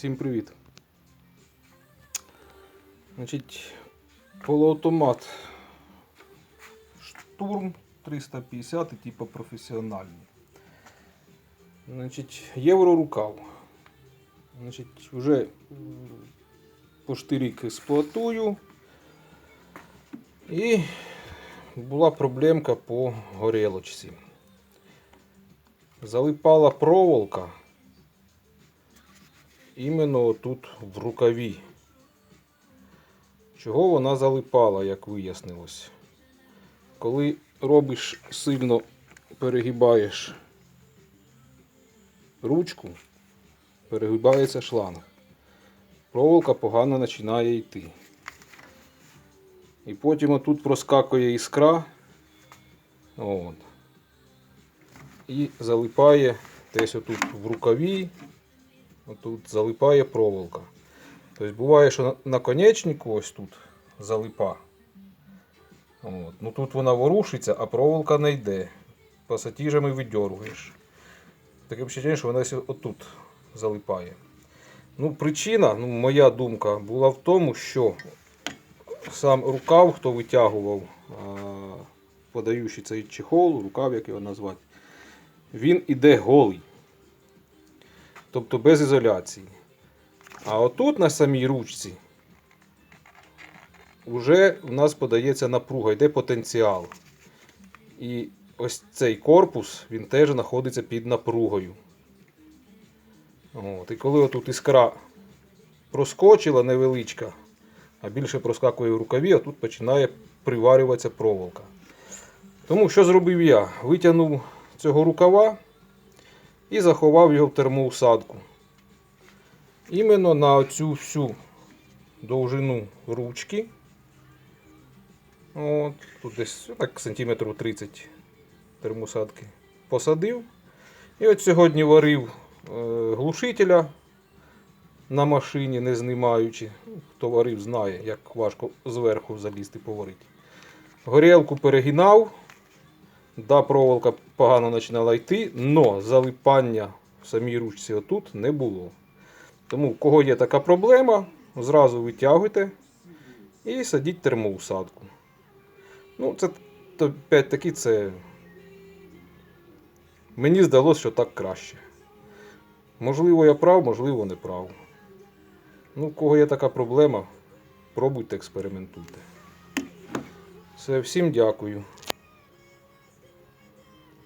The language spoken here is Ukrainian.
Всім привіт. Значить, полуавтомат штурм 350 типу професіональний. Значить, єврорукав. Значить, вже м, пошти рік експлуатую. І була проблемка по горілочці. Залипала проволока іменно тут в рукаві. Чого вона залипала, як вияснилось. Коли робиш сильно перегибаєш ручку, перегибається шланг. Проволока погано починає йти. І потім отут проскакує іскра. От. І залипає десь отут в рукаві. Тут залипає проволока. Тобто буває, що на- наконечнику ось тут залипа. От. Ну тут вона ворушиться, а проволока не йде. Пасатіжами видьоргуєш. Таке впечатлення, що вона отут залипає. Ну, причина, ну, моя думка, була в тому, що сам рукав, хто витягував, подаючи цей чехол, рукав, як його назвати, він іде голий. Тобто без ізоляції. А отут на самій ручці вже в нас подається напруга, йде потенціал. І ось цей корпус він теж знаходиться під напругою. От, і коли отут іскра проскочила невеличка, а більше проскакує в рукаві, а тут починає приварюватися проволока. Тому що зробив я? Витягнув цього рукава і заховав його в термоусадку. Іменно на цю всю довжину ручки. От, тут десь так, сантиметрів 30 термоусадки посадив. І от сьогодні варив е, глушителя на машині, не знімаючи. Ну, Хто варив, знає, як важко зверху залізти поварити. Горілку перегинав. Да, проволока погано починала йти, але залипання в самій ручці отут не було. Тому, у кого є така проблема, зразу витягуйте і садіть термоусадку. Ну, це опять таки це. Мені здалося, що так краще. Можливо, я прав, можливо, не прав. Ну, у кого є така проблема, пробуйте, експериментуйте. Все, всім дякую.